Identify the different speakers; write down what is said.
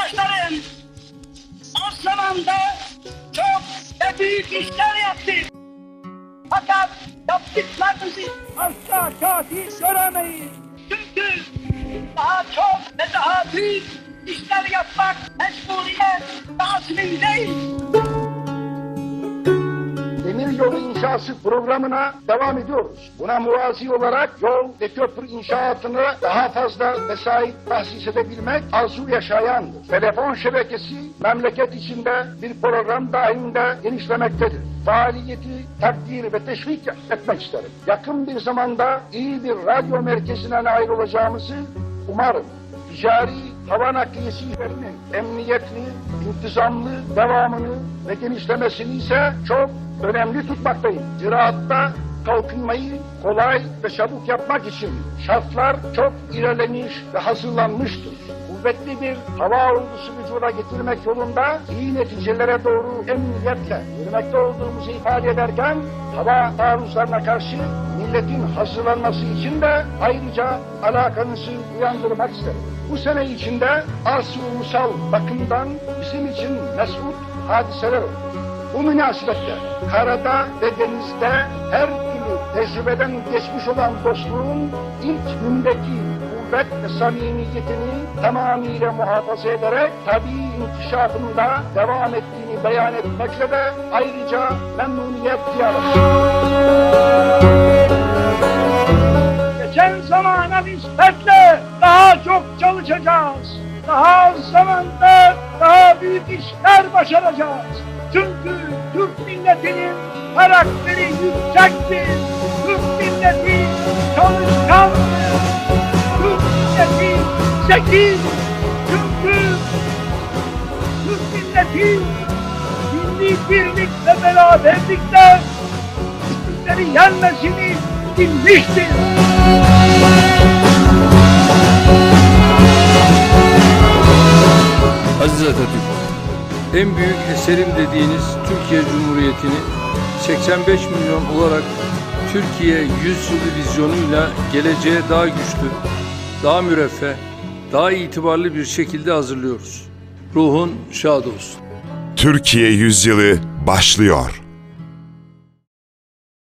Speaker 1: arkadaşlarım, o zamanda çok ve büyük işler yaptık. Fakat yaptıklarımızı asla kafi göremeyiz. Çünkü daha çok ve daha büyük işler yapmak mecburiyet lazım değil.
Speaker 2: İnşası programına devam ediyoruz. Buna muvazi olarak yol ve köprü inşaatını daha fazla mesai tahsis edebilmek arzu yaşayandır. Telefon şebekesi memleket içinde bir program dahilinde genişlemektedir. Faaliyeti takdir ve teşvik etmek isterim. Yakın bir zamanda iyi bir radyo merkezine nail olacağımızı umarım. Ticari hava nakliyesi emniyetli, intizamlı devamını ve genişlemesini ise çok önemli tutmaktayım. Ziraatta kalkınmayı kolay ve çabuk yapmak için şartlar çok ilerlemiş ve hazırlanmıştır. Kuvvetli bir hava ordusu vücuda getirmek yolunda iyi neticelere doğru emniyetle yürümekte olduğumuzu ifade ederken hava taarruzlarına karşı milletin hazırlanması için de ayrıca alakanızı uyandırmak isterim. Bu sene içinde arz ulusal bakımdan bizim için mesut hadiseler oldu. Bu münasebetle karada ve denizde her türlü tecrübeden geçmiş olan dostluğun ilk gündeki kuvvet ve samimiyetini tamamıyla muhafaza ederek tabii inkişafında devam ettiğini beyan etmekle de ayrıca memnuniyet duyarım.
Speaker 1: Geçen zamana nispetle daha çok çalışacağız. Daha az zamanda daha büyük işler başaracağız. Çünkü Türk milletinin karakteri yüksektir. Türk milleti çalışkandır. Türk milleti zeki. Çünkü Türk milleti milli birlik ve beraberlikle güçleri yenmesini bilmiştir.
Speaker 3: Atatürk, en büyük eserim dediğiniz Türkiye Cumhuriyeti'ni 85 milyon olarak Türkiye 100 yılı vizyonuyla geleceğe daha güçlü, daha müreffeh, daha itibarlı bir şekilde hazırlıyoruz. Ruhun şad olsun.
Speaker 4: Türkiye yüzyılı başlıyor.